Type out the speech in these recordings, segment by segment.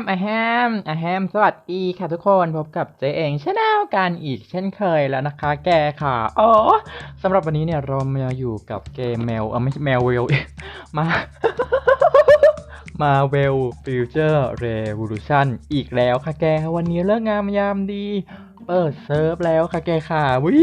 มอะแฮมอะแฮมสวัสดีค่ะทุกคนพบกับเจเองชาแนลกันอีกเช่นเคยแล้วนะคะ แกค่ะอ๋อสำหรับวันนี้เนี่ยเรามาอยู่กับเกมแมวเออไม่ใช่แมวเวลมา มาเวลฟิวเจอร์เรวิลูชันอีกแล้วค่ะแก วันนี้เลิกงามยามดี เปิดเซิร์ฟแล้วค่ะแกค่ะวิ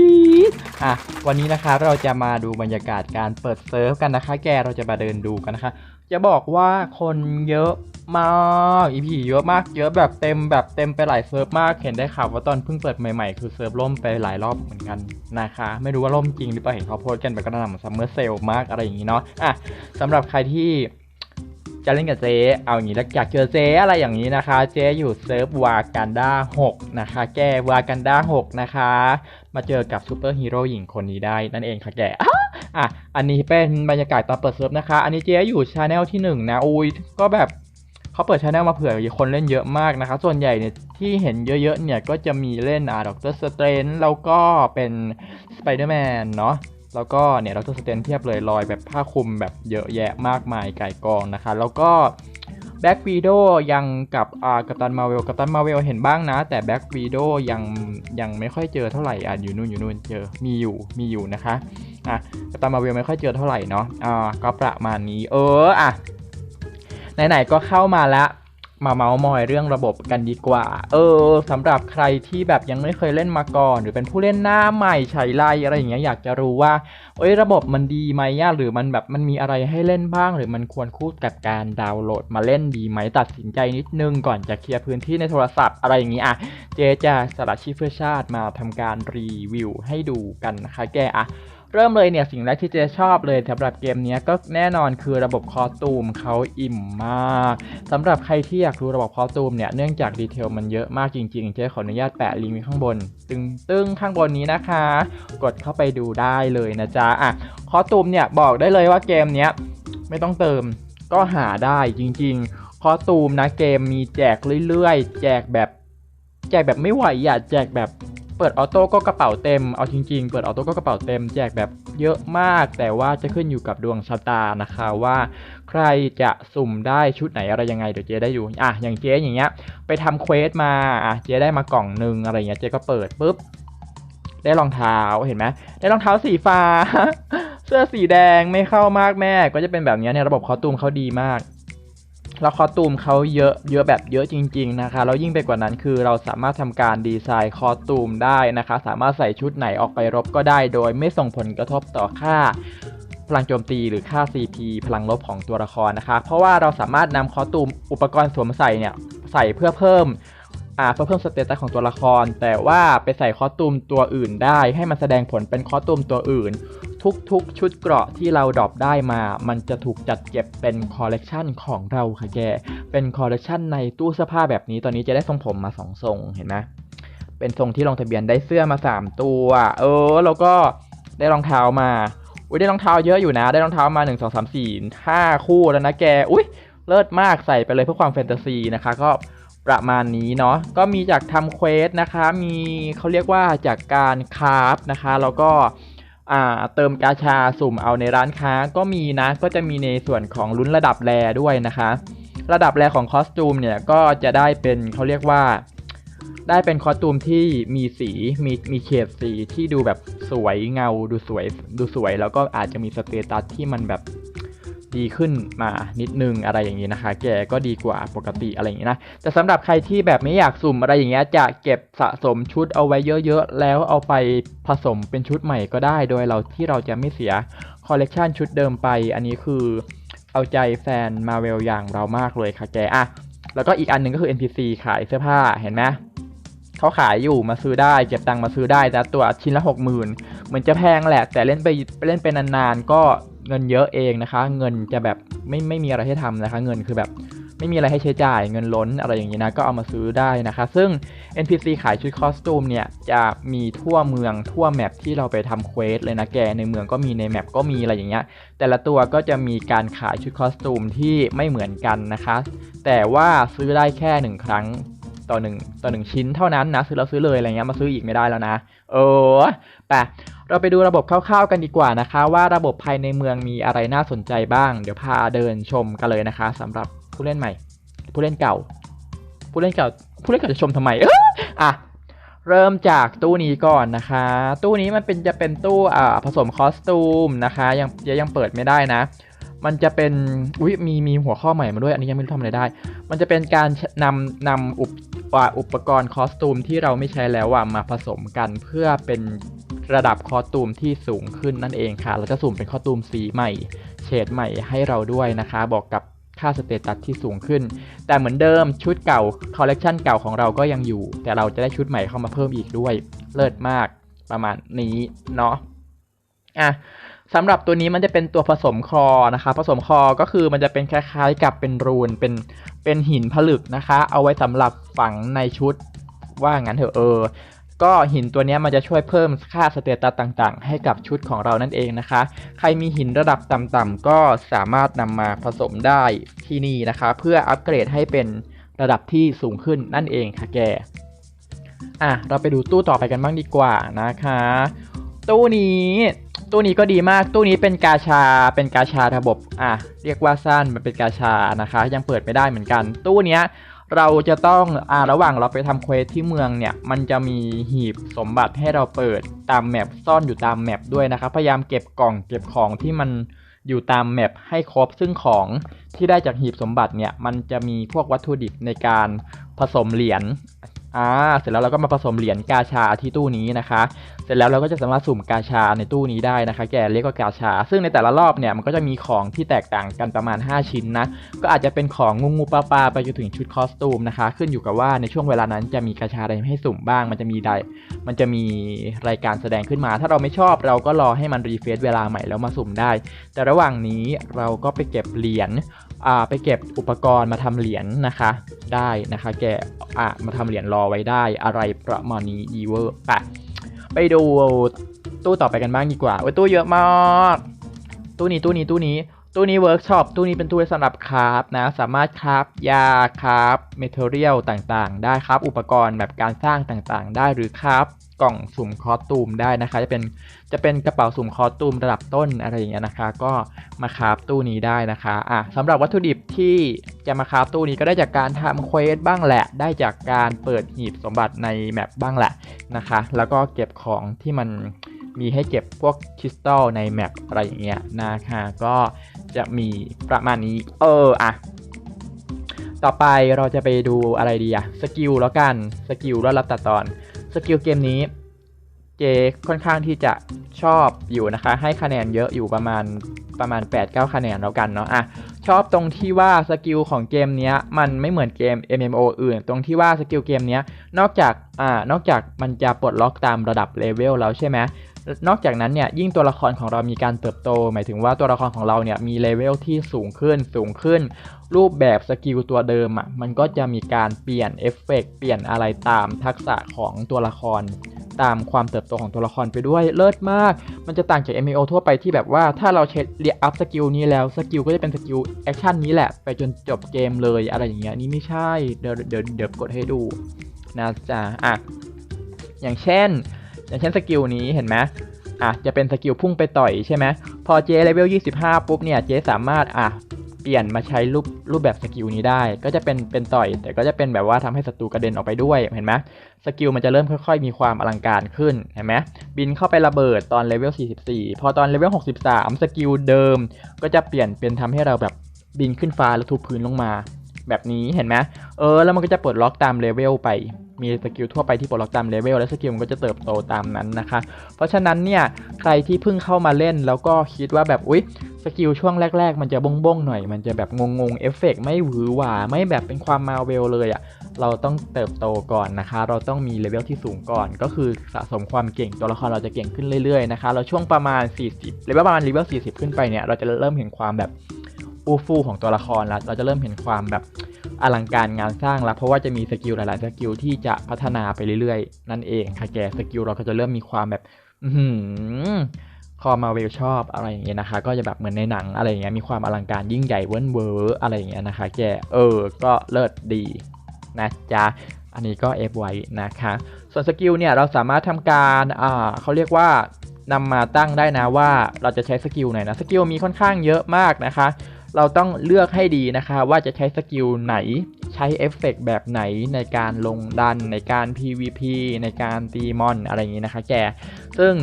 อะวันนี้นะคะเราจะมาดูบรรยากาศการเปิดเซิร์ฟกันนะคะ แกเราจะมาเดินดูกันนะคะ จะบอกว่าคนเยอะมากอีพีเยอะมากเยอะแบบเต็มแบบเต็มไปหลายเซิร์ฟมากเห็นได้ข่าวว่าตอนเพิ่งเปิดใหม่ๆ คือเซิร์ฟล่มไปหลายรอบเหมือนกันนะคะ ไม่รู้ว่าล่มจริงหรือเปล่าเห็นเขาโพสต์กันแบบกระหน่ำซัมเมอร์เซลมากอะไรอย่างนี้เนาะอะสำหรับใครที่จะเล่นกับเจ๊เอาอย่างนี้แล้วอยากเจอเจ๊อะไรอย่างนี้นะคะ เจ๊อยู่เซิร์ฟวากันด้า6นะคะ แกวากันด้า6นะคะ มาเจอกับซูเปอร์ฮีโร่หญิงคนนี้ได้นั่นเองค่ะแก อะอันนี้เป็นบรรยากาศตอนเปิดเซิร์ฟนะคะ อันนี้เจ๊อยู่ชาแนลที่1นะอุ้ยก็แบบเขาเปิดชาแนลมาเผื่อคนเล่นเยอะมากนะคะ ส่วนใหญ่เนี่ยที่เห็นเยอะๆเนี่ยก็จะมีเล่นอ่าด็อกเตอร์สเตรนแล้วก็เป็นสไปเดอร์แมนเนาะแล้วก็เนี่ยดรสเตรนเทียบเลยรอยแบบผ้าคลุมแบบเยอะแยะมากมายไก่กองนะคะ แล้วก็ แบ็กวีโดยังกับอ่ากัปตันมาเวลกัปตันมาเวลเห็นบ้างนะ แต่แบ็กวีโดยังยังไม่ค่อยเจอเท่าไหร่อะอยู่นู่นอยู่นู่นเจอมีอยู่มีอยู่นะคะอะกัปตันมาเวลไม่ค่อยเจอเท่าไหร่เนาะอ่าก็ประมาณนี้เอออะไหนๆก็เข้ามาแล้ว มาเมาส์มอยเรื่องระบบกันดีกว่า เออสำหรับใครที่แบบยังไม่เคยเล่นมาก่อน หรือเป็นผู้เล่นหน้าใหม่ฉายไลอะไรอย่างเงี้ยอยากจะรู้ว่าเอ้ยระบบมันดีไหมอะหรือมันแบบมันมีอะไรให้เล่นบ้าง หรือมันควรคู่กับการดาวน์โหลดมาเล่นดีไหมตัดสินใจนิดนึงก่อนจะเคลียร์พื้นที่ในโทรศัพท์อะไรอย่างงี้อะเจจะสละชีพเพื่อชาติมาทำการรีวิวให้ดูกันนะคะแกอะ เริ่มเลยเนี่ยสิ่งแรกที่เจชอบเลยสำหรับเกมนี้ก็แน่นอนคือระบบคอสตูมเขาอิ่มมากสำหรับใครที่อยากรู้ระบบคอสตูมเนี่ยเนื่องจากดีเทลมันเยอะมากจริงๆ เจขออนุญาตแปะลิงก์ไว้ข้างบน ตึงตึงข้างบนนี้นะคะ กดเข้าไปดูได้เลยนะจ๊ะอะคอสตูมเนี่ยบอกได้เลยว่าเกมนี้ไม่ต้องเติมก็หาได้จริงๆ คอสตูมนะเกมมีแจกเรื่อยๆ แจกแบบ แจกแบบไม่ไหวอะแจกแบบ เปิดออโต้ก็กระเป๋าเต็ม เอาจริง ๆ เปิดออโต้ก็กระเป๋าเต็มแจกแบบเยอะมาก แต่ว่าจะขึ้นอยู่กับดวงชะตานะคะว่า ใครจะสุ่มได้ชุดไหนอะไรยังไงเดี๋ยวเจ๊ได้อยู่อะอย่างเจ๊อย่างเงี้ย ไปทำเควสมาอะเจ๊ได้มากล่องหนึ่งอะไรเงี้ยเจ๊ก็เปิดปุ๊บได้รองเท้าเห็นไหมได้รองเท้าสีฟ้า เสื้อสีแดงไม่เข้ามากแม่ ก็จะเป็นแบบเนี้ยเนี่ยระบบคอตูมเขาดีมาก แล้วคอตูมเขาเยอะเยอะแบบเยอะจริง ๆนะคะแล้วยิ่งไปกว่านั้นคือเราสามารถทำการดีไซน์คอตูมได้นะคะ สามารถใส่ชุดไหนออกไปรบก็ได้ โดยไม่ส่งผลกระทบต่อค่าพลังโจมตีหรือค่า CP พลังลบของตัวละครนะคะ เพราะว่าเราสามารถนำคอตูมอุปกรณ์สวมใส่เนี่ยใส่เพื่อเพิ่มอ่าเพื่อเพิ่มสเตตัสของตัวละคร แต่ว่าไปใส่คอตูมตัวอื่นได้ ให้มันแสดงผลเป็นคอตูมตัวอื่น ทุกๆ ชุดเกราะที่เราดรอปได้มา มันจะถูกจัดเก็บเป็นคอลเลกชันของเราค่ะแก เป็นคอลเลกชันในตู้เสื้อผ้าแบบนี้ ตอนนี้จะได้ทรงผมมาสองทรงเห็นไหมเป็นทรงที่ลงทะเบียนได้เสื้อมาสามตัว เออ แล้วก็ได้รองเท้ามา อุ้ยได้รองเท้าเยอะอยู่นะ ได้รองเท้ามา 1 2 3 4 5 คู่แล้วนะแก อุ้ยเลิศมากใส่ไปเลยเพื่อความแฟนตาซีนะคะ ก็ประมาณนี้เนาะ ก็มีจากทำเควสนะคะ มีเขาเรียกว่าจากการคราฟนะคะ แล้วก็ เติมกาชาสุ่มเอาในร้านค้าก็มีนะก็จะมีในส่วนของลุ้นระดับแรด้วยนะคะ ระดับแรของคอสตูมเนี่ยก็จะได้เป็นเขาเรียกว่า ได้เป็นคอสตูมที่มีสีมีมีเฉดสีที่ดูแบบสวยเงาดูสวยดูสวย แล้วก็อาจจะมีสเตตัสที่มันแบบ ดีขึ้นมานิดนึงอะไรอย่างนี้นะคะ แกก็ดีกว่าปกติอะไรอย่างนี้นะ แต่สำหรับใครที่แบบไม่อยากสุ่มอะไรอย่างเงี้ยจะเก็บสะสมชุดเอาไว้เยอะๆ แล้วเอาไปผสมเป็นชุดใหม่ก็ได้ โดยเราที่เราจะไม่เสียคอลเลกชันชุดเดิมไป อันนี้คือเอาใจแฟนมาเวลอย่างเรามากเลยค่ะแกอะแล้วก็อีกอันหนึ่งก็คือ NPC ขายเสื้อผ้าเห็นไหมเขาขายอยู่มาซื้อได้เก็บตังค์มาซื้อได้แต่ตัวชิ้นละหกหมื่นเหมือนจะแพงแหละ แต่เล่นไปเล่นไปนานๆก็ เงินเยอะเองนะคะ เงินจะแบบไม่ไม่มีอะไรให้ทำนะคะ เงินคือแบบไม่มีอะไรให้ใช้จ่ายเงินล้นอะไรอย่างนี้นะ ก็เอามาซื้อได้นะคะ ซึ่ง NPC ขายชุดคอสตูมเนี่ย จะมีทั่วเมืองทั่วแมปที่เราไปทำเควสเลยนะแก ในเมืองก็มีในแมปก็มีอะไรอย่างเงี้ย แต่ละตัวก็จะมีการขายชุดคอสตูมที่ไม่เหมือนกันนะคะ แต่ว่าซื้อได้แค่หนึ่งครั้งต่อหนึ่งต่อหนึ่งชิ้นเท่านั้นนะ ซื้อแล้วซื้อเลยอะไรเงี้ยมาซื้ออีกไม่ได้แล้วนะ เออไป เราไปดูระบบคร่าวๆกันดีกว่านะคะ ว่าระบบภายในเมืองมีอะไรน่าสนใจบ้าง เดี๋ยวพาเดินชมกันเลยนะคะสำหรับผู้เล่นใหม่ ผู้เล่นเก่า ผู้เล่นเก่า ผู้เล่นเก่าจะชมทำไมเอออะเริ่มจากตู้นี้ก่อนนะคะ ตู้นี้มันเป็นจะเป็นตู้อ่าผสมคอสตูมนะคะยังยังเปิดไม่ได้นะ มันจะเป็นอุ้ยมีมีหัวข้อใหม่มาด้วยอันนี้ยังไม่รู้ทำอะไรได้ มันจะเป็นการนำนำอุปอุปกรณ์คอสตูมที่เราไม่ใช้แล้วอะมาผสมกันเพื่อเป็น ระดับคอตูมที่สูงขึ้นนั่นเองค่ะแล้วก็สุ่มเป็นคอตูมสีใหม่ เฉดใหม่ให้เราด้วยนะคะ บอกกับค่าสเตตัสที่สูงขึ้น แต่เหมือนเดิมชุดเก่าคอลเลกชันเก่าของเราก็ยังอยู่ แต่เราจะได้ชุดใหม่เข้ามาเพิ่มอีกด้วย เลิศมากประมาณนี้เนาะอะสำหรับตัวนี้มันจะเป็นตัวผสมคอนะคะ ผสมคอก็คือมันจะเป็นคล้ายๆกับเป็นรูนเป็นเป็นหินผลึกนะคะ เอาไว้สำหรับฝังในชุดว่างั้นเถอะเออ ก็หินตัวนี้มันจะช่วยเพิ่มค่าสเตตัสต่างๆ ให้กับชุดของเรานั่นเองนะคะ ใครมีหินระดับต่ำๆก็สามารถนำมาผสมได้ที่นี่นะคะ เพื่ออัปเกรดให้เป็นระดับที่สูงขึ้นนั่นเองค่ะแกอะเราไปดูตู้ต่อไปกันบ้างดีกว่านะคะ ตู้นี้ตู้นี้ก็ดีมากตู้นี้เป็นกาชาเป็นกาชาระบบอะเรียกว่าสั้นมันเป็นกาชานะคะ ยังเปิดไม่ได้เหมือนกัน ตู้เนี้ย เราจะต้องอ่าระหว่างเราไปทำเควสที่เมืองเนี่ย มันจะมีหีบสมบัติให้เราเปิดตามแมปซ่อนอยู่ตามแมปด้วยนะครับ พยายามเก็บกล่องเก็บของที่มันอยู่ตามแมปให้ครบซึ่งของที่ได้จากหีบสมบัติเนี่ย มันจะมีพวกวัตถุดิบในการผสมเหรียญ อ่าเสร็จแล้วเราก็มาผสมเหรียญกาชาที่ตู้นี้นะคะ เสร็จแล้วเราก็จะสามารถสุ่มกาชาในตู้นี้ได้นะคะ แกเรียกว่ากาชา ซึ่งในแต่ละรอบเนี่ยมันก็จะมีของที่แตกต่างกันประมาณ 5 ชิ้นนะ ก็อาจจะเป็นของงูงูปลาปลาไปจนถึงชุดคอสตูมนะคะ ขึ้นอยู่กับว่าในช่วงเวลานั้นจะมีกาชาอะไรให้สุ่มบ้าง มันจะมีใดมันจะมีรายการแสดงขึ้นมา ถ้าเราไม่ชอบเราก็รอให้มันรีเฟซเวลาใหม่แล้วมาสุ่มได้ แต่ระหว่างนี้เราก็ไปเก็บเหรียญ ไปเก็บอุปกรณ์มาทำเหรียญนะคะ ได้นะคะ แกอะมาทำเหรียญรอไว้ได้อะไรประมาณนี้ดีเวอร์ไปไปดูตู้ต่อไปกันบ้างดีกว่าโอ้ยตู้เยอะมาก ตู้นี้ตู้นี้ตู้นี้ตู้นี้เวิร์กช็อปตู้นี้เป็นตู้สำหรับคราฟนะ สามารถคราฟยาคราฟเมทัลเรียลต่างๆ ได้ครับอุปกรณ์แบบการสร้างต่างๆ ได้หรือคราฟ กล่องสุ่มคอสตูมได้นะคะ จะเป็นจะเป็นกระเป๋าสุ่มคอสตูมระดับต้นอะไรอย่างเงี้ยนะคะ ก็มาคราฟตู้นี้ได้นะคะอะสำหรับวัตถุดิบที่จะมาคราฟตู้นี้ก็ได้จากการทำเควสบ้างแหละ ได้จากการเปิดหีบสมบัติในแมปบ้างแหละนะคะ แล้วก็เก็บของที่มันมีให้เก็บพวกคริสตัลในแมปอะไรอย่างเงี้ยนะคะก็จะมีประมาณนี้ เอออะต่อไปเราจะไปดูอะไรดีอะสกิลแล้วกันสกิลรอดรับตัดตอน สกิลเกมนี้เจค่อนข้างที่จะชอบอยู่นะคะ ให้คะแนนเยอะอยู่ประมาณประมาณ 8-9 คะแนนแล้วกันเนาะอะชอบตรงที่ว่าสกิลของเกมนี้มันไม่เหมือนเกม MMO อื่น ตรงที่ว่าสกิลเกมนี้นอกจากอ่านอกจากมันจะปลดล็อกตามระดับเลเวลแล้วใช่ไหมนอกจากนั้นเนี่ยยิ่งตัวละครของเรามีการเติบโต หมายถึงว่าตัวละครของเราเนี่ยมีเลเวลที่สูงขึ้นสูงขึ้น รูปแบบสกิลตัวเดิมอะมันก็จะมีการเปลี่ยนเอฟเฟกเปลี่ยนอะไรตามทักษะของตัวละคร ตามความเติบโตของตัวละครไปด้วยเลิศมาก มันจะต่างจาก MMO ทั่วไปที่แบบว่าถ้าเราเช็คเรียอัพสกิลนี้แล้วสกิลก็จะเป็นสกิลแอคชั่นนี้แหละ ไปจนจบเกมเลยอะไรอย่างเงี้ยนี่ไม่ใช่เดี๋ยวเดี๋ยวเดี๋ยวกดให้ดูนะจ๊ะอะอย่างเช่น อย่างเช่นสกิลนี้เห็นไหมอะจะเป็นสกิลพุ่งไปต่อยใช่ไหมพอเจเลเวล 25 ปุ๊บเนี่ยเจสามารถอะ เปลี่ยนมาใช้รูปรูปแบบสกิลนี้ได้ ก็จะเป็นเป็นต่อย แต่ก็จะเป็นแบบว่าทำให้ศัตรูกระเด็นออกไปด้วยเห็นไหมสกิลมันจะเริ่มค่อย ๆ มีความอลังการขึ้นเห็นไหมบินเข้าไประเบิดตอนเลเวล 44 พอตอนเลเวล 63 สกิลเดิม ก็จะเปลี่ยนเป็นทำให้เราแบบบินขึ้นฟ้าแล้วทุบพื้นลงมา แบบนี้เห็นไหมเออแล้วมันก็จะปลดล็อกตามเลเวลไป มีสกิลทั่วไปที่ปลดล็อกตามเลเวลและสกิลมันก็จะเติบโตตามนั้นนะคะ เพราะฉะนั้นเนี่ยใครที่เพิ่งเข้ามาเล่นแล้วก็คิดว่าแบบอุ๊ยสกิลช่วงแรก ๆ มันจะบงบงหน่อย มันจะแบบงงๆเอฟเฟกไม่หวือหวาไม่แบบเป็นความมาเวลเลยอะ่ะเราต้องเติบโตก่อนนะคะ เราต้องมีเลเวลที่สูงก่อน ก็คือสะสมความเก่งตัวละครเราจะเก่งขึ้นเรื่อยๆนะคะเราช่วงประมาณ 40เลเวลประมาณเลเวล40 ขึ้นไปเนี่ยเราจะเริ่มเห็นความแบบ อูฟูของตัวละครแล้วเราจะเริ่มเห็นความแบบอลังการงานสร้างแล้วเพราะว่าจะมีสกิลหลาย ๆ สกิลที่จะพัฒนาไปเรื่อย ๆ นั่นเองค่ะแกสกิลเราก็จะเริ่มมีความแบบอือหือคอมาเวลชอบอะไรอย่างเงี้ยนะคะ ก็จะแบบเหมือนในหนังอะไรอย่างเงี้ยมีความอลังการยิ่งใหญ่เวิ้นเวอร์อะไรอย่างเงี้ยนะคะ แกเออก็เลิศดีนะจ๊ะอันนี้ก็เอฟไว้นะคะ ส่วนสกิลเนี่ยเราสามารถทำการอ่าเขาเรียกว่านำมาตั้งได้นะว่าเราจะใช้สกิลไหนนะสกิลมีค่อนข้างเยอะมากนะคะ เราต้องเลือกให้ดีนะคะ ว่าจะใช้สกิลไหน ใช้เอฟเฟกแบบไหนในการลงดัน ในการ PVP ในการตีมอนอะไรอย่างนี้นะคะแก ซึ่ง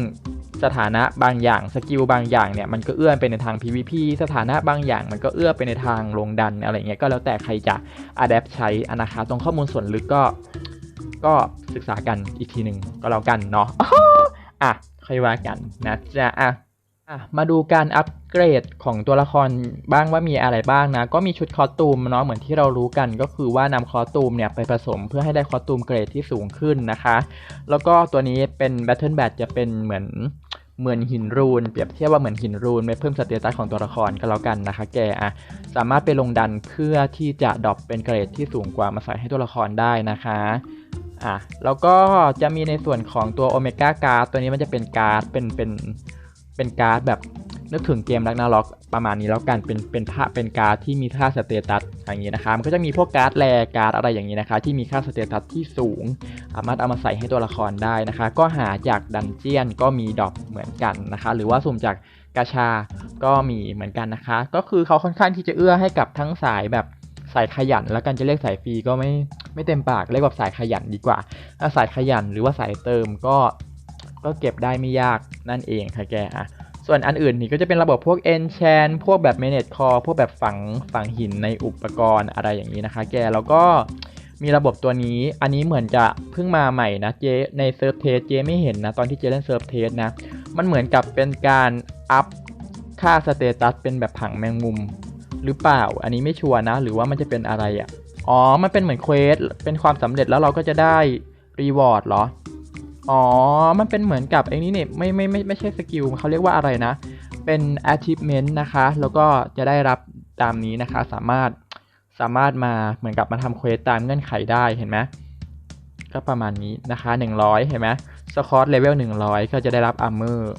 สถานะบางอย่างสกิลบางอย่างเนี่ยมันก็เอื้อไปในทาง PVP สถานะบางอย่างมันก็เอื้อไปในทางลงดันอะไรเงี้ยก็แล้วแต่ใครจะอัดแอปใช้อนะคะตรงข้อมูลส่วนลึกก็ก็ศึกษากันอีกทีหนึ่งก็แล้วกันเนาะอะค่อยว่ากันนะจ๊ะอะ อะมาดูการอัปเกรดของตัวละครบ้างว่ามีอะไรบ้างนะ ก็มีชุดคอสตูมเนาะเหมือนที่เรารู้กันก็คือว่านำคอสตูมเนี่ยไปผสมเพื่อให้ได้คอสตูมเกรดที่สูงขึ้นนะคะ แล้วก็ตัวนี้เป็น Battle Bat จะเป็นเหมือนเหมือนหินรูน เปรียบเทียบว่าเหมือนหินรูนไม่เพิ่มสเตตัสของตัวละครก็แล้วกันนะคะ แกอะสามารถไปลงดันเพื่อที่จะดรอปเป็นเกรดที่สูงกว่ามาใส่ให้ตัวละครได้นะคะอะแล้วก็จะมีในส่วนของตัวโอเมก้าการ์ดตัวนี้มันจะเป็นการ์ดเป็นเป็น เป็นการ์ดแบบนึกถึงเกมลักนาล็อกประมาณนี้แล้วกันเป็นเป็นผ้าเป็นการ์ดที่มีค่าสเตตัสอย่างนี้นะคะมันก็จะมีพวกการ์ดแรการ์ดอะไรอย่างนี้นะคะ ที่มีค่าสเตตัสที่สูงสามารถเอามาใส่ให้ตัวละครได้นะคะ ก็หาจากดันเจียนก็มีดรอปเหมือนกันนะคะ หรือว่าสุ่มจากกาชาก็มีเหมือนกันนะคะ ก็คือเขาค่อนข้างที่จะเอื้อให้กับทั้งสายแบบสายขยันแล้วกันจะเรียกสายฟรีก็ไม่ไม่เต็มปากเรียกว่าสายขยันดีกว่าถ้าสายขยันหรือว่าสายเติมก็ ก็เก็บได้ไม่ยากนั่นเองค่ะแกอะส่วนอันอื่นนี่ก็จะเป็นระบบพวก enchant พวกแบบ manage core พวกแบบฝังฝังหินในอุปกรณ์อะไรอย่างนี้นะคะ แกแล้วก็มีระบบตัวนี้ อันนี้เหมือนจะเพิ่งมาใหม่นะเจในเซิร์ฟเทสเจไม่เห็นนะตอนที่เจเล่นเซิร์ฟเทสนะ มันเหมือนกับเป็นการอัพค่าสเตตัสเป็นแบบผังแมงมุมหรือเปล่า อันนี้ไม่ชัวร์นะ หรือว่ามันจะเป็นอะไรอะ อ๋อ มันเป็นเหมือนเควส เป็นความสำเร็จแล้วเราก็จะได้รีวอร์ดเหรอ อ๋อ มันเป็นเหมือนกับไอ้นี่เนี่ยไม่ไม่ไม่ไม่ใช่สกิลเขาเรียกว่าอะไรนะ เป็น achievement นะคะ แล้วก็จะได้รับตามนี้นะคะ สามารถสามารถมาเหมือนกับมาทำเควสตามเงื่อนไขได้เห็นไหมก็ประมาณนี้นะคะ 100 เห็นไหมสคอตเลเวล100 ก็จะได้รับอาร์เมอร์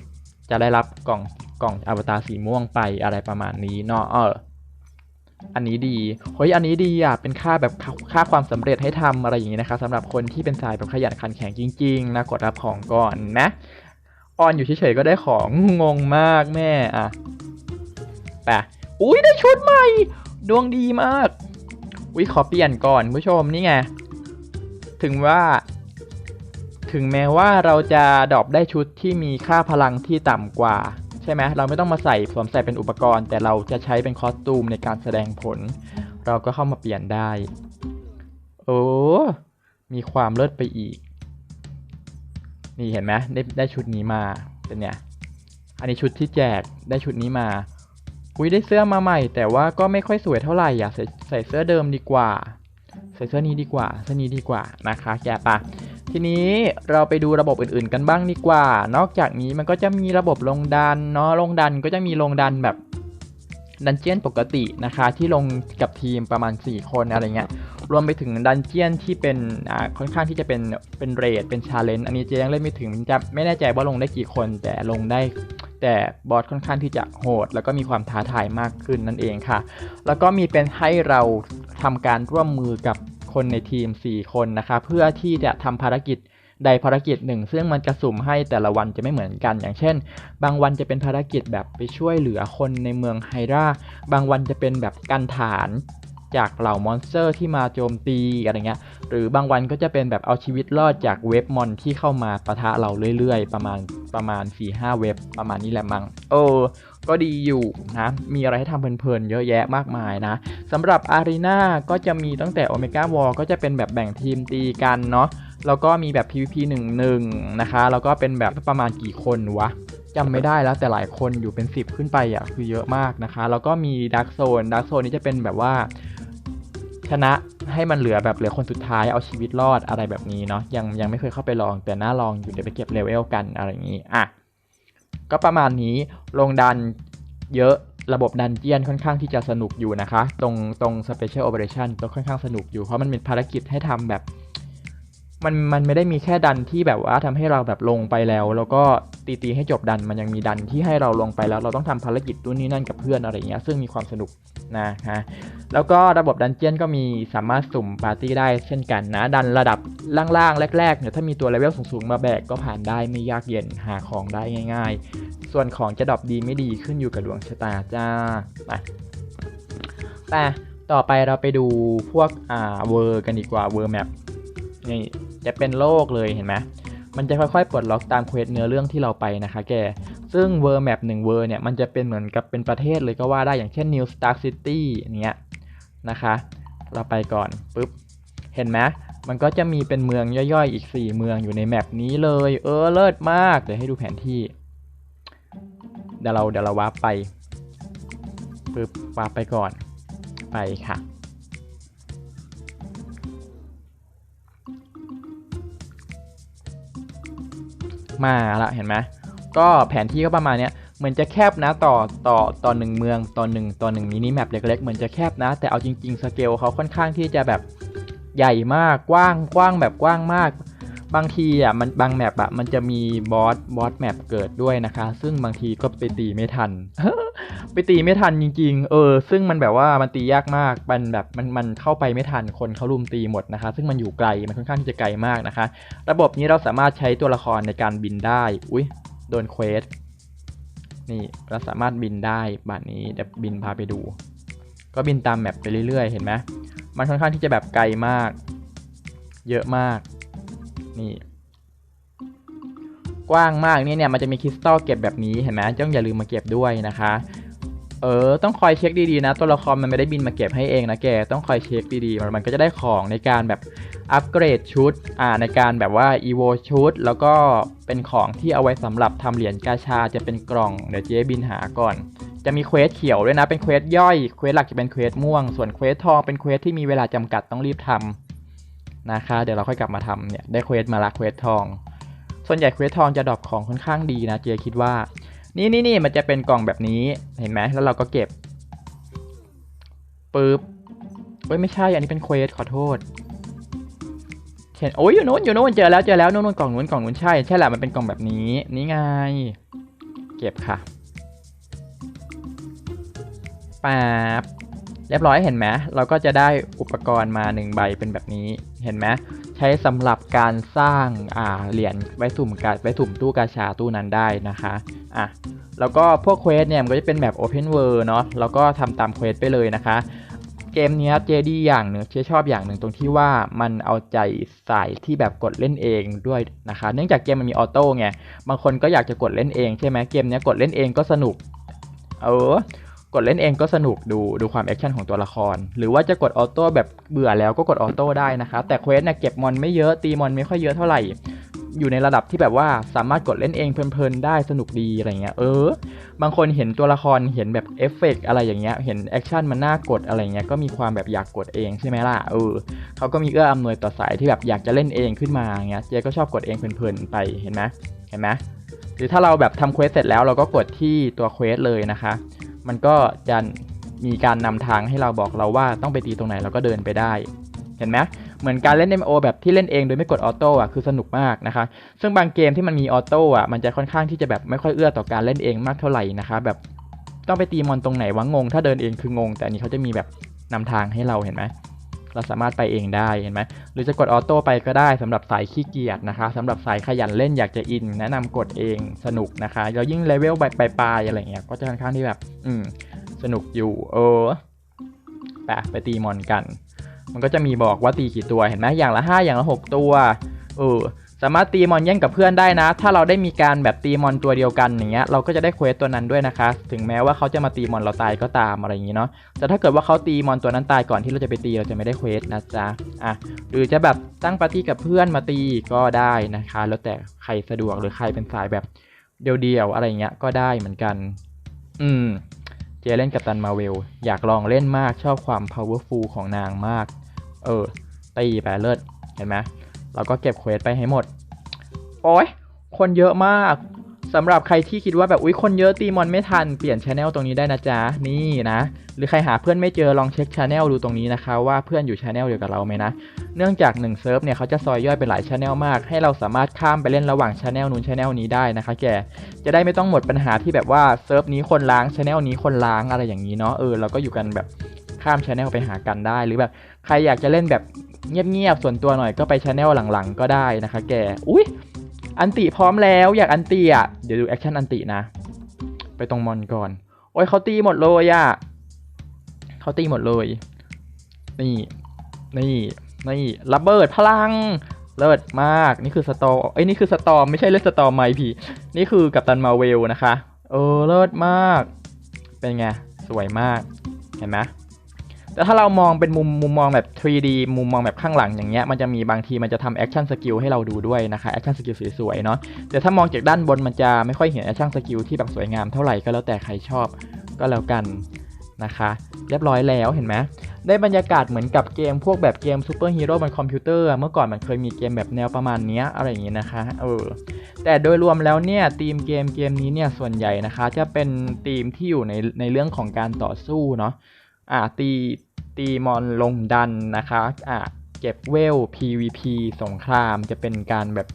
จะได้รับกล่องกล่องอวตารสีม่วงไปอะไรประมาณนี้เนาะเออ อันนี้ดีเฮ้ยอันนี้ดีอะเป็นค่าแบบค่าค่าความสำเร็จให้ทำอะไรอย่างนี้นะคะสำหรับคนที่เป็นสายแบบขยันขันแข็งจริงๆนะกดรับของก่อนนะออนอยู่เฉยๆก็ได้ของงงมากแม่อะไปอุ้ยได้ชุดใหม่ ดวงดีมากอุ้ยขอเปลี่ยนก่อนผู้ชมนี่ไงถึงว่า ถึงแม้ว่าเราจะดรอปได้ชุดที่มีค่าพลังที่ต่ำกว่า ใช่ไหมเราไม่ต้องมาใส่สวมใส่เป็นอุปกรณ์ แต่เราจะใช้เป็นคอสตูมในการแสดงผล เราก็เข้ามาเปลี่ยนได้ โอ้มีความเลิศไปอีก นี่เห็นไหมได้ได้ชุดนี้มาเป็นเนี่ยอันนี้ชุดที่แจกได้ชุดนี้มาอุ้ยได้เสื้อมาใหม่ แต่ว่าก็ไม่ค่อยสวยเท่าไหร่อยากใส่ใส่เสื้อเดิมดีกว่า ใส่เสื้อนี้ดีกว่าเสื้อนี้ดีกว่านะคะแกปะ ทีนี้เราไปดูระบบอื่นๆกันบ้างดีกว่า นอกจากนี้มันก็จะมีระบบลงดันเนาะลงดันก็จะมีลงดันแบบดันเจียนปกตินะคะ ที่ลงกับทีมประมาณ 4 คนอะไรเงี้ยรวมไปถึงดันเจียนที่เป็นอ่าค่อนข้างที่จะเป็นเป็นเรทเป็นชาเลนจ์อันนี้เจยังเล่นไม่ถึงจะไม่แน่ใจว่าลงได้กี่คน แต่ลงได้แต่บอสค่อนข้างที่จะโหด แล้วก็มีความท้าทายมากขึ้นนั่นเองค่ะ แล้วก็มีเป็นให้เราทำการร่วมมือกับ คนในทีม 4 คนนะคะ เพื่อที่จะทำภารกิจใดภารกิจหนึ่ง ซึ่งมันจะสุ่มให้แต่ละวันจะไม่เหมือนกัน อย่างเช่น บางวันจะเป็นภารกิจแบบไปช่วยเหลือคนในเมืองไฮราบางวันจะเป็นแบบกันฐานจากเหล่ามอนสเตอร์ที่มาโจมตีอะไรเงี้ย หรือบางวันก็จะเป็นแบบเอาชีวิตรอดจากเว็บมอนที่เข้ามาปะทะเราเรื่อยๆ ประมาณประมาณ4-5เว็บประมาณนี้แหละมั้ง โอ้ ก็ดีอยู่นะ มีอะไรให้ทำเพลินๆ เยอะแยะมากมายนะสำหรับอารีนาก็จะมีตั้งแต่โอเมก้าวอลก็จะเป็นแบบแบ่งทีมตีกันเนาะ แล้วก็มีแบบ PVP 1 1 นะคะ แล้วก็เป็นแบบประมาณกี่คนวะจำไม่ได้แล้วแต่หลายคนอยู่เป็น 10 ขึ้นไปอะคือเยอะมากนะคะ แล้วก็มีดักโซนดักโซนนี้จะเป็นแบบว่าชนะให้มันเหลือแบบเหลือคนสุดท้ายเอาชีวิตรอดอะไรแบบนี้เนาะยังยังไม่เคยเข้าไปลองแต่น่าลองอยู่เดี๋ยวไปเก็บเลเวลกันอะไรอย่างนี้อะ ก็ประมาณนี้ลงดันเยอะระบบดันเจียนค่อนข้างที่จะสนุกอยู่นะคะ ตรงตรง Special Operation ก็ค่อนข้างสนุกอยู่ เพราะมันเป็นภารกิจให้ทำแบบ มันมันไม่ได้มีแค่ดันที่แบบว่าทำให้เราแบบลงไปแล้ว แล้วก็ตีตีให้จบดันมันยังมีดันที่ให้เราลงไปแล้ว เราต้องทำภารกิจนู่นนี่นั่นกับเพื่อนอะไรเงี้ยซึ่งมีความสนุกนะฮะแล้วก็ระบบดันเจียนก็มีสามารถสุ่มปาร์ตี้ได้เช่นกันนะดันระดับล่างๆแรกๆเนี่ยถ้ามีตัวเลเวลสูงๆมาแบกก็ผ่านได้ไม่ยากเย็นหาของได้ง่าย ๆ ส่วนของจะดรอปดีไม่ดีขึ้นอยู่กับดวงชะตาจ้าไปแต่ต่อไปเราไปดูพวกอ่าเวอร์กันดีกว่าเวอร์แมป นี่จะเป็นโลกเลยเห็นไหมมันจะค่อยๆปลดล็อกตามเควสเนื้อเรื่องที่เราไปนะคะแก ซึ่งเวอร์แมปหนึ่งเวอร์เนี่ยมันจะเป็นเหมือนกับเป็นประเทศเลยก็ว่าได้อย่างเช่น New Stark City เนี้ยนะคะ เราไปก่อนปุ๊บ เห็นไหมมันก็จะมีเป็นเมืองย่อยๆ อีก 4 เมืองอยู่ในแมปนี้เลย เออเลิศมาก เดี๋ยวให้ดูแผนที่ เดี๋ยวเราเดี๋ยวเราวาร์ปไปปึ๊บวาร์ปไปก่อน ไปค่ะ มาละเห็นไหมก็แผนที่ก็ประมาณเนี้ยเหมือนจะแคบนะต่อต่อต่อหนึ่งเมืองต่อหนึ่งต่อหนึ่งมินิแมปเล็กๆเหมือนจะแคบนะ แต่เอาจริงๆสเกลเขาค่อนข้างที่จะแบบใหญ่มากกว้างกว้างแบบกว้างมาก บางทีอะมันบางแมปอะมันจะมีบอสบอสแมปเกิดด้วยนะคะ ซึ่งบางทีก็ไปตีไม่ทัน ไปตีไม่ทันจริง ๆ เออ ซึ่งมันแบบว่ามันตียากมากมันแบบมันมันเข้าไปไม่ทันคนเขารุมตีหมดนะคะ ซึ่งมันอยู่ไกลมันค่อนข้างที่จะไกลมากนะคะ ระบบนี้เราสามารถใช้ตัวละครในการบินได้ อุ้ยโดนเควสนี่เราสามารถบินได้บัดนี้เดี๋ยวบินพาไปดู ก็บินตามแมปไปเรื่อยๆ เห็นไหมมันค่อนข้างที่จะแบบไกลมาก เยอะมาก นี่ กว้างมากเนี่ยเนี่ยมันจะมีคริสตัลเก็บแบบนี้เห็นไหมต้องอย่าลืมมาเก็บด้วยนะคะ เออต้องคอยเช็คดีๆนะ ตัวละครมันไม่ได้บินมาเก็บให้เองนะแกต้องคอยเช็คดีๆมันมันก็จะได้ของในการแบบอัปเกรดชุดอ่าในการแบบว่าอีโวชุด แล้วก็เป็นของที่เอาไว้สำหรับทำเหรียญกาชาจะเป็นกล่องเดี๋ยวเจ๊บินหาก่อนจะมีเควสเขียวด้วยนะ เป็นเควสย่อย เควสหลักจะเป็นเควสม่วง ส่วนเควสทองเป็นเควสที่มีเวลาจำกัดต้องรีบทำ นะคะเดี๋ยวเราค่อยกลับมาทำเนี่ยได้เควสมาละเควสทอง ส่วนใหญ่เควสทองจะดรอปของค่อนข้างดีนะเจคิดว่า นี่นี่นี่มันจะเป็นกล่องแบบนี้เห็นไหมแล้วเราก็เก็บปึ๊บเอ้ยไม่ใช่อันนี้เป็นเควสขอโทษเห็นโอ้ยอยู่นู้นอยู่นู้นเจอแล้วเจอแล้วนู้นนู้นกล่องนู้นกล่องนู้นใช่ใช่แหละมันเป็นกล่องแบบนี้นี่ไง เก็บค่ะป๊บ เรียบร้อยเห็นไหมเราก็จะได้อุปกรณ์มาหนึ่งใบเป็นแบบนี้เห็นไหมใช้สำหรับการสร้างอ่าเหรียญไว้สุ่มกาไว้สุ่มตู้กาชาตู้นั้นได้นะคะอะแล้วก็พวกเควสเนี่ยมันก็จะเป็นแบบ Open World เนาะแล้วก็ทำตามเควสไปเลยนะคะ เกมเนี้ยเจดีอย่างหนึ่งเจชอบอย่างหนึ่งตรงที่ว่ามันเอาใจใส่ที่แบบกดเล่นเองด้วยนะคะ เนื่องจากเกมมันมีออโต้ไงบางคนก็อยากจะกดเล่นเองใช่ไหมเกมเนี้ยกดเล่นเองก็สนุกเออ กดเล่นเองก็สนุกดูดูความแอคชั่นของตัวละคร หรือว่าจะกดออโต้แบบเบื่อแล้วก็กดออโต้ได้นะคะแต่เควสเนี่ยเก็บมอนไม่เยอะตีมอนไม่ค่อยเยอะเท่าไหร่ อยู่ในระดับที่แบบว่าสามารถกดเล่นเองเพลินๆได้สนุกดีอะไรเงี้ยเออ บางคนเห็นตัวละครเห็นแบบเอฟเฟกอะไรอย่างเงี้ยเห็นแอคชั่นมันน่ากดอะไรเงี้ยก็มีความแบบอยากกดเองใช่ไหมล่ะเออเขาก็มีเอื้ออำนวยต่อสายที่แบบอยากจะเล่นเองขึ้นมาเงี้ยเจ๊ก็ชอบกดเองเพลินๆไปเห็นไหมเห็นไหมหรือถ้าเราแบบทำเควสเสร็จแล้วเราก็กดที่ตัวเควสเลยนะคะ มันก็จะมีการนำทางให้เราบอกเราว่าต้องไปตีตรงไหนเราก็เดินไปได้ เห็นไหมเหมือนการเล่น MO แบบที่เล่นเองโดยไม่กดออโต้อะคือสนุกมากนะคะ ซึ่งบางเกมที่มันมีออโต้อะมันจะค่อนข้างที่จะแบบไม่ค่อยเอื้อต่อการเล่นเองมากเท่าไหร่นะคะ แบบต้องไปตีมอนตรงไหนวะงง ถ้าเดินเองคืองง แต่อันนี้เขาจะมีแบบนำทางให้เราเห็นไหม เราสามารถไปเองได้เห็นไหมหรือจะกดออโต้ไปก็ได้สำหรับสายขี้เกียจนะคะสำหรับสายขยันเล่นอยากจะอิน แนะนำกดเองสนุกนะคะแล้วยิ่งเลเวลปลายอะไรเงี้ยก็จะค่อนข้างที่แบบอืมสนุกอยู่ เออไปไปตีมอนกัน มันก็จะมีบอกว่าตีกี่ตัวเห็นไหมอย่างละ 5 อย่างละ 6 ตัวเออ สามารถตีมอนแย่งกับเพื่อนได้นะ ถ้าเราได้มีการแบบตีมอนตัวเดียวกันอย่างเงี้ยเราก็จะได้เควสตัวนั้นด้วยนะคะ ถึงแม้ว่าเขาจะมาตีมอนเราตายก็ตามอะไรอย่างงี้เนาะแต่ถ้าเกิดว่าเขาตีมอนตัวนั้นตายก่อนที่เราจะไปตีเราจะไม่ได้เควสนะจ๊ะอะหรือจะแบบตั้งปาร์ตี้กับเพื่อนมาตีก็ได้นะคะ แล้วแต่ใครสะดวกหรือใครเป็นสายแบบเดียวๆอะไรเงี้ยก็ได้เหมือนกัน อืมเจเล่นกับตันมาเวลอยากลองเล่นมากชอบความ powerful ของนางมาก เออตีไปเลิศเห็นไหม เราก็เก็บเควสไปให้หมด โอ้ยคนเยอะมากสำหรับใครที่คิดว่าแบบอุ้ยคนเยอะตีมอนไม่ทันเปลี่ยนช anel ตรงนี้ได้นะจ๊ะนี่นะ หรือใครหาเพื่อนไม่เจอลองเช็คช anel ดูตรงนี้นะคะ ว่าเพื่อนอยู่ช anel เดียวกับเราไหมนะ เนื่องจาก1เซิร์ฟเนี่ยเขาจะซอยย่อยเป็นหลายช anel มาก ให้เราสามารถข้ามไปเล่นระหว่างช anel นู้นช anel นี้ได้นะคะ แกจะได้ไม่ต้องหมดปัญหาที่แบบว่าเซิร์ฟนี้คนล้างช anel นี้คนล้างอะไรอย่างนี้เนาะเออเราก็อยู่กันแบบข้ามช anel ไปหากันได้หรือแบบ ใครอยากจะเล่นแบบเงียบๆส่วนตัวหน่อยก็ไปช anel หลังๆ ก็ได้นะคะ แก อุ้ยอันติพร้อมแล้วอยากอันติอะ เดี๋ยวดูแอคชั่นอันตินะ ไปตรงมอนก่อน โอ้ยเขาตีหมดเลยอะเขาตีหมดเลย นี่ นี่นี่ระเบิดพลังเลิศมาก นี่คือสตอเอ้ยนี่คือสตอมไม่ใช่เลือดสตอมไมพี่ นี่คือกัปตันมาเวลนะคะ เออเลิศมาก เป็นไง สวยมาก เห็นไหม แต่ถ้าเรามองเป็นมุมมุมมองแบบ 3D มุมมองแบบข้างหลังอย่างเงี้ยมันจะมีบางทีมันจะทำแอคชั่นสกิลให้เราดูด้วยนะคะแอคชั่นสกิลสวยๆเนาะแต่ถ้ามองจากด้านบนมันจะไม่ค่อยเห็นแอคชั่นสกิลที่แบบสวยงามเท่าไหร่ก็แล้วแต่ใครชอบก็แล้วกันนะคะเรียบร้อยแล้วเห็นไหมได้บรรยากาศเหมือนกับเกมพวกแบบเกมซูเปอร์ฮีโร่บนคอมพิวเตอร์เมื่อก่อนมันเคยมีเกมแบบแนวประมาณนี้อะไรอย่างงี้นะคะเออแต่โดยรวมแล้วเนี่ยทีมเกมเกมนี้เนี่ยส่วนใหญ่นะคะ จะเป็นทีมที่อยู่ในในเรื่องของการต่อสู้เนาะ อ่าตีตีมอนลงดันนะคะอ่าเก็บเวล PVP สงครามจะเป็นการแบบ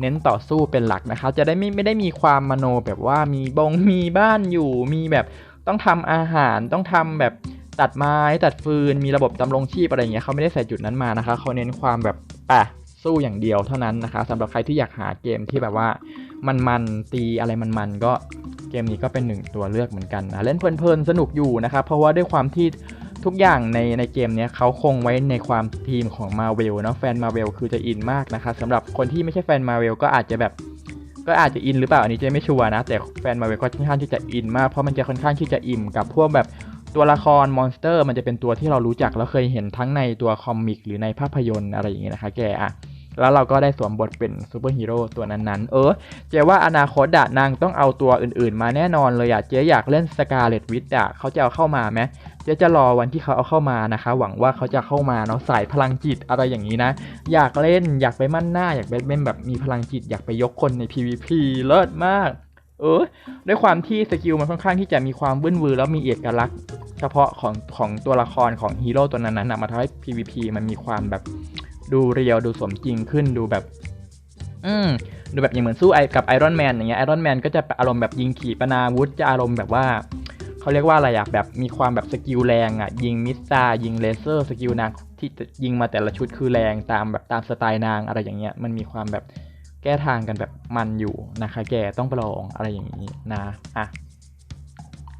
เน้นต่อสู้เป็นหลักนะคะ จะได้ไม่ไม่ได้มีความมโนแบบว่ามีบงมีบ้านอยู่ มีแบบต้องทำอาหารต้องทำแบบตัดไม้ตัดฟืนมีระบบดำรงชีพอะไรอย่างเงี้ยเขาไม่ได้ใส่จุดนั้นมานะคะเขาเน้นความแบบอะสู้อย่างเดียวเท่านั้นนะคะสำหรับใครที่อยากหาเกมที่แบบว่า มันมันๆตีอะไรมันมันๆก็เกมนี้ก็เป็นหนึ่งตัวเลือกเหมือนกันนะเล่นเพลินๆสนุกอยู่นะครับเพราะว่าด้วยความที่ทุกอย่างในในเกมนี้เขาคงไว้ในความทีมของมาเวลเนาะแฟนมาเวลคือจะอินมากนะคะสำหรับคนที่ไม่ใช่แฟนมาเวลก็อาจจะแบบก็อาจจะอินหรือเปล่าอันนี้จะไม่ชัวร์นะแต่แฟนมาเวลก็ค่อนข้างที่จะอินมากเพราะมันจะค่อนข้างที่จะอิ่มกับพวกแบบตัวละครมอนสเตอร์ มันจะเป็นตัวที่เรารู้จักแล้วเคยเห็นทั้งในตัวคอมิกหรือในภาพยนตร์อะไรอย่างเงี้ยนะคะแกอะ แล้วเราก็ได้สวมบทเป็นซูเปอร์ฮีโร่ตัวนั้นๆ เออ เจ๊ว่าอนาคตอะนางต้องเอาตัวอื่นๆ มาแน่นอนเลยอะเจ๊อยากเล่นสกาเลตวิทอะเขาจะเอาเข้ามาไหมเจ๊จะรอวันที่เขาเอาเข้ามานะคะ หวังว่าเขาจะเข้ามาเนาะสายพลังจิตอะไรอย่างนี้นะ อยากเล่นอยากไปมั่นหน้า อยากไปเป็นแบบมีพลังจิต อยากไปยกคนใน PVP เลิศมาก เออ ด้วยความที่สกิลมันค่อนข้างที่จะมีความวื้นวือแล้วมีเอกลักษณ์ เฉพาะของของตัวละครของฮีโร่ตัวนั้นๆนะมาทำให้ PVP มันมีความแบบ ดูเรียวดูสมจริงขึ้นดูแบบ อืมดูแบบอย่างเหมือนสู้ไอกับไอรอนแมนอย่างเงี้ยไอรอนแมนก็จะอารมณ์แบบยิงขีปนาวุธจะอารมณ์แบบว่าเขาเรียกว่าอะไรอะแบบมีความแบบสกิลแรงอะยิงมิสซายิงเลเซอร์สกิลนางที่ยิงมาแต่ละชุดคือแรงตามแบบตามสไตล์นางอะไรอย่างเงี้ย มันมีความแบบแก้ทางกันแบบมันอยู่นะคะ แกต้องไปลองอะไรอย่างนี้นะอะ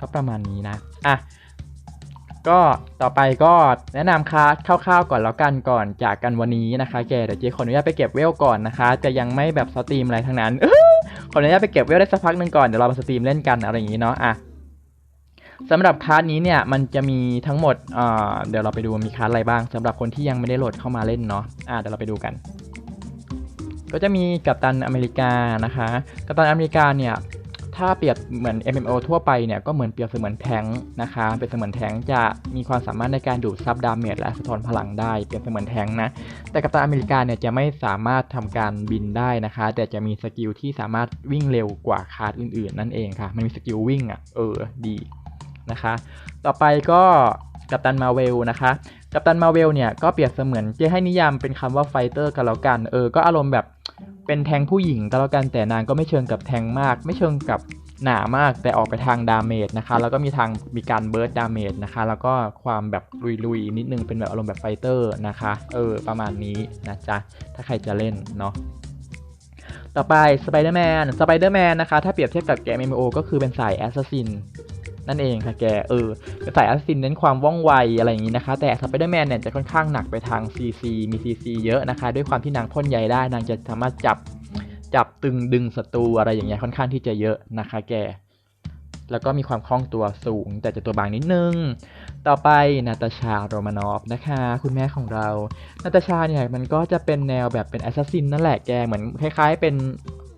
ก็ประมาณนี้นะอะ ก็ต่อไปก็แนะนำคลาสคร่าวๆก่อนแล้วกันก่อนจากกันวันนี้นะคะแกเดี๋ยวเจ๊ขออนุญาตไปเก็บเวลก่อนนะคะจะยังไม่แบบสตรีมอะไรทั้งนั้นขออนุญาตไปเก็บเวลได้สักพักหนึ่งก่อนเดี๋ยวเรามาสตรีมเล่นกันอะไรอย่างนี้เนาะอะสำหรับคลาสนี้เนี่ยมันจะมีทั้งหมดเดี๋ยวเราไปดูมีคลาสอะไรบ้างสำหรับคนที่ยังไม่ได้โหลดเข้ามาเล่นเนาะอะเดี๋ยวเราไปดูกัน ก็จะมีกัปตันอเมริกานะคะ กัปตันอเมริกาเนี่ย ถ้าเปรียบเหมือน MMO ทั่วไปเนี่ยก็เหมือนเปรียบเสมือนแทงค์นะคะเป็นเสมือนแทงค์จะมีความสามารถในการดูดซับดาเมจและสะท้อนพลังได้เปรียบเสมือนแทงค์นะแต่กัปตันอเมริกาเนี่ยจะไม่สามารถทำการบินได้นะคะ แต่จะมีสกิลที่สามารถวิ่งเร็วกว่าคาร์ดอื่นๆ นั่นเองค่ะ มันมีสกิลวิ่งอะเออดีนะคะ ต่อไปก็กัปตันมาเวลนะคะกัปตันมาเวลเนี่ยก็เปรียบเสมือนจะให้นิยามเป็นคำว่าไฟเตอร์กันแล้วกันเออก็อารมณ์แบบ เป็นแทงผู้หญิงก็แล้วกันแต่นางก็ไม่เชิงกับแทงมาก ไม่เชิงกับหนามากแต่ออกไปทางดาเมจนะคะ แล้วก็มีทางมีการเบิร์ดดาเมจนะคะ แล้วก็ความแบบลุยๆ นิดนึงเป็นแบบอารมณ์แบบไฟเตอร์นะคะ เออ ประมาณนี้นะจ๊ะ ถ้าใครจะเล่นเนาะต่อไปสไปเดอร์แมนสไปเดอร์แมนนะคะ ถ้าเปรียบเทียบกับเกม MMO ก็คือเป็นสายแอสซัสซิน นั่นเองค่ะแกเออเป็นสายแอสซินเน้นความว่องไวอะไรอย่างนี้นะคะ แต่สไปเดอร์แมนเนี่ยจะค่อนข้างหนักไปทาง CC มี CC เยอะนะคะ ด้วยความที่นางพ่นใยได้นางจะสามารถจับจับตึงดึงศัตรูอะไรอย่างเงี้ยค่อนข้างที่จะเยอะนะคะแกแล้วก็มีความคล่องตัวสูง แต่จะตัวบางนิดนึง ต่อไปนาตาชาโรมานอฟนะคะ คุณแม่ของเรา นาตาชาเนี่ยมันก็จะเป็นแนวแบบเป็นแอสซัสซินนั่นแหละแกเหมือนคล้ายๆเป็น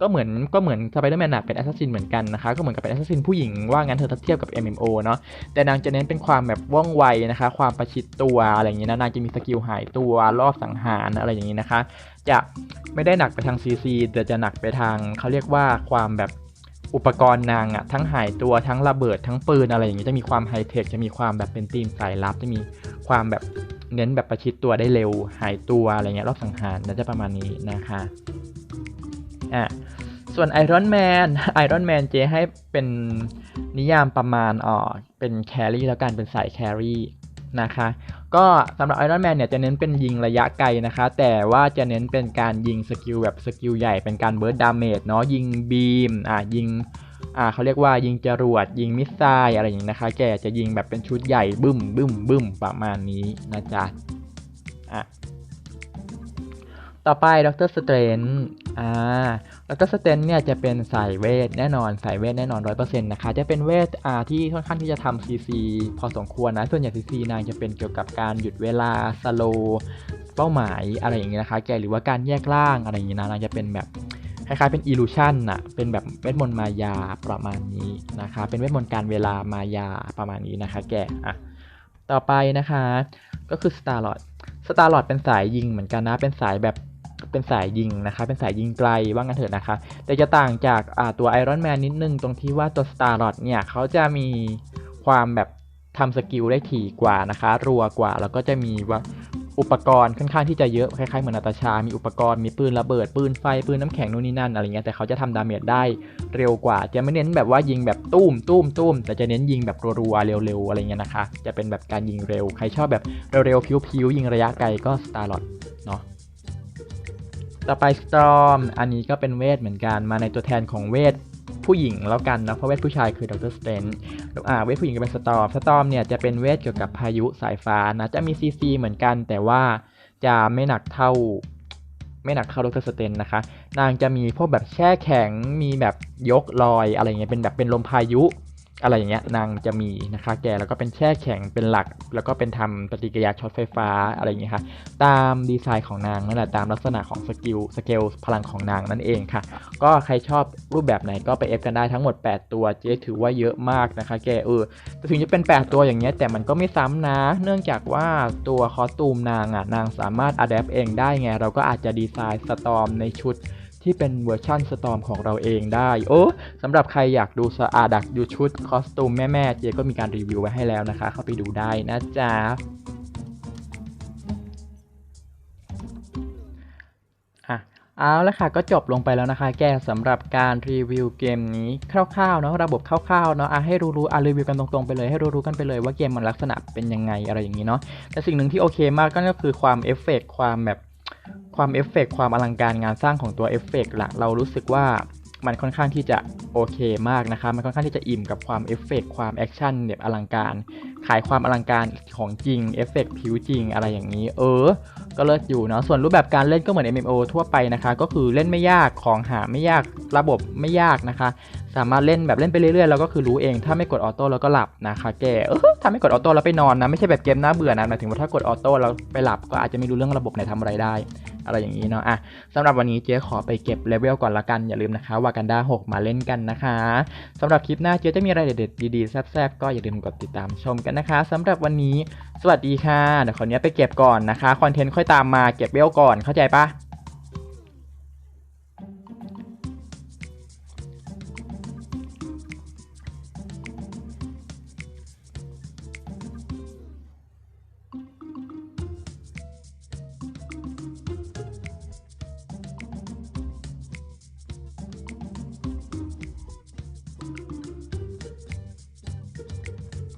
ก็เหมือนก็เหมือนสไปเดอร์แมนเป็นแอสซัสซินเหมือนกันนะคะ ก็เหมือนกับเป็นแอสซัสซินผู้หญิงว่างั้นเธอถ้าเทียบกับ MMO เนาะแต่นางจะเน้นเป็นความแบบว่องไวนะคะ ความประชิดตัวอะไรอย่างนี้นะนางจะมีสกิลหายตัวรอบสังหารอะไรอย่างนี้นะคะ จะไม่ได้หนักไปทาง CC แต่จะหนักไปทางเขาเรียกว่าความแบบอุปกรณ์นางอะทั้งหายตัวทั้งระเบิดทั้งปืนอะไรอย่างนี้จะมีความไฮเทคจะมีความแบบเป็นทีมสายลับจะมีความแบบเน้นแบบประชิดตัวได้เร็ว หายตัวอะไรเงี้ยรอบสังหารน่าจะประมาณนี้นะคะอะ ส่วนไอรอนแมนไอรอนแมนเจให้เป็นนิยามประมาณอ๋อเป็นแครี่แล้วกันเป็นสายแครี่นะคะก็สำหรับไอรอนแมนเนี่ยจะเน้นเป็นยิงระยะไกลนะคะ แต่ว่าจะเน้นเป็นการยิงสกิลแบบสกิลใหญ่เป็นการเบิร์ดดาเมจเนาะยิงบีมอะยิงอ่าเขาเรียกว่ายิงจรวด ยิงมิสไซล์อะไรอย่างนี้นะคะ แกจะยิงแบบเป็นชุดใหญ่บึ้มบึ้มบึ้มประมาณนี้นะจ๊ะอะต่อไปดรสเตรนอ่า ดรสเตนเนี่ยจะเป็นสายเวทแน่นอนสายเวทแน่นอนร้อยเปอร์เซ็นต์นะคะจะเป็นเวทอ่าที่ค่อนข้างที่จะทำซีซีพอสมควรนะส่วนใหญ่ซีซีนางจะเป็นเกี่ยวกับการหยุดเวลาสโลเป้าหมายอะไรอย่างเงี้ยนะคะ แกหรือว่าการแยกล่างอะไรอย่างเงี้ยนะนางจะเป็นแบบคล้ายๆเป็นอิลูชันน่ะเป็นแบบเวทมนต์มายาประมาณนี้นะคะ เป็นเวทมนต์การเวลามายาประมาณนี้นะคะ แกอะต่อไปนะคะ ก็คือ Star Lord Star Lord เป็นสายยิงเหมือนกันนะ เป็นสายแบบ เป็นสายยิงนะคะ เป็นสายยิงไกลว่างั้นเถอะนะคะ แต่จะต่างจากตัว Iron Man นิดนึงตรงที่ว่าตัว Star Lord เนี่ยเขาจะมีความแบบทำสกิลได้ถี่กว่านะคะ รัวกว่าแล้วก็จะมีว่าอุปกรณ์ค่อนข้างที่จะเยอะคล้ายๆเหมือนนาตาชา มีอุปกรณ์มีปืนระเบิดปืนไฟปืนน้ำแข็งนู่นนี่นั่นอะไรเงี้ยแต่เขาจะทำดาเมจได้เร็วกว่า จะไม่เน้นแบบว่ายิงแบบตุ้มตุ้มตุ้มแต่จะเน้นยิงแบบรัวๆเร็วๆอะไรเงี้ยนะคะ จะเป็นแบบการยิงเร็ว ใครชอบแบบเร็วๆพิ้วๆยิงระยะไกลก็ Starlord เนาะ ต่อไป Storm อันนี้ก็เป็นเวทเหมือนกันมาในตัวแทนของเวทผู้หญิงแล้วกันนะเพราะเวทผู้ชายคือดรสเตนอ่าเวทผู้หญิงก็เป็นสตอมสตอมเนี่ยจะเป็นเวทเกี่ยวกับพายุสายฟ้านะจะมีซีซีเหมือนกัน แต่ว่าจะไม่หนักเท่า ไม่หนักเท่าดรสเตนนะคะ นางจะมีพวกแบบแช่แข็งมีแบบยกลอยอะไรเงี้ยเป็นแบบเป็นลมพายุ อะไรอย่างเงี้ยนางจะมีนะคะแกแล้วก็เป็นแช่แข็งเป็นหลัก แล้วก็เป็นทำปฏิกิริยาช็อตไฟฟ้าอะไรอย่างเงี้ยค่ะตามดีไซน์ของนางนั่นแหละตามลักษณะของสกิลสเกลพลังของนางนั่นเองค่ะ ก็ใครชอบรูปแบบไหนก็ไปเอฟกันได้ทั้งหมด 8 ตัวเจ๊ถือว่าเยอะมากนะคะ แกเออแต่ถึงจะเป็น 8 ตัวอย่างเงี้ยแต่มันก็ไม่ซ้ำนะ เนื่องจากว่าตัวคอสตูมนางอะนางสามารถอัดแอปเองได้ไง เราก็อาจจะดีไซน์สตอมในชุด ที่เป็นเวอร์ชั่นสตอมของเราเองได้ โอ้สำหรับใครอยากดูสอาดักดูชุดคอสตูมแม่ๆเจก็มีการรีวิวไว้ให้แล้วนะคะ เข้าไปดูได้นะจ๊ะอะเอาละค่ะก็จบลงไปแล้วนะคะ แกสำหรับการรีวิวเกมนี้คร่าวๆเนาะระบบคร่าวๆเนาะอะให้รู้ๆอะรีวิวกันตรงๆไปเลยให้รู้ๆกันไปเลยว่าเกมมันลักษณะเป็นยังไงอะไรอย่างนี้เนาะแต่สิ่งหนึ่งที่โอเคมากก็คือความเอฟเฟกต์ความแบบ ความเอฟเฟกต์ความอลังการงานสร้างของตัวเอฟเฟกต์ละเรารู้สึกว่ามันค่อนข้างที่จะโอเคมากนะคะมันค่อนข้างที่จะอิ่มกับความเอฟเฟกต์ความแอคชั่นแบบอลังการ ขายความอลังการของจริง เอฟเฟกต์ผิวจริงอะไรอย่างนี้ เออ ก็เลิศอยู่เนาะ ส่วนรูปแบบการเล่นก็เหมือน MMO ทั่วไปนะคะ ก็คือเล่นไม่ยาก ของหาไม่ยาก ระบบไม่ยากนะคะ สามารถเล่นแบบเล่นไปเรื่อยๆ แล้วก็คือรู้เอง ถ้าไม่กดออโต้แล้วก็หลับนะคะ แก เออถ้าไม่กดออโต้แล้วไปนอนนะ ไม่ใช่แบบเกมน่าเบื่อนะหมายถึงว่าถ้ากดออโต้แล้วไปหลับก็อาจจะไม่รู้เรื่องระบบไหนทำอะไรได้ อะไรอย่างนี้เนาะอะสำหรับวันนี้เจ๊ขอไปเก็บเลเวลก่อนละกันอย่าลืมนะคะวากันดา6มาเล่นกันนะคะสำหรับคลิปหน้าเจ๊จะมีอะไรเด็ดๆดีๆแซ่บๆก็อย่าลืมกดติดตามชมกันนะคะสำหรับวันนี้สวัสดีค่ะเดี๋ยวขออนุญาตไปเก็บก่อนนะคะคอนเทนต์ค่อยตามมาเก็บเวลก่อนเข้าใจปะ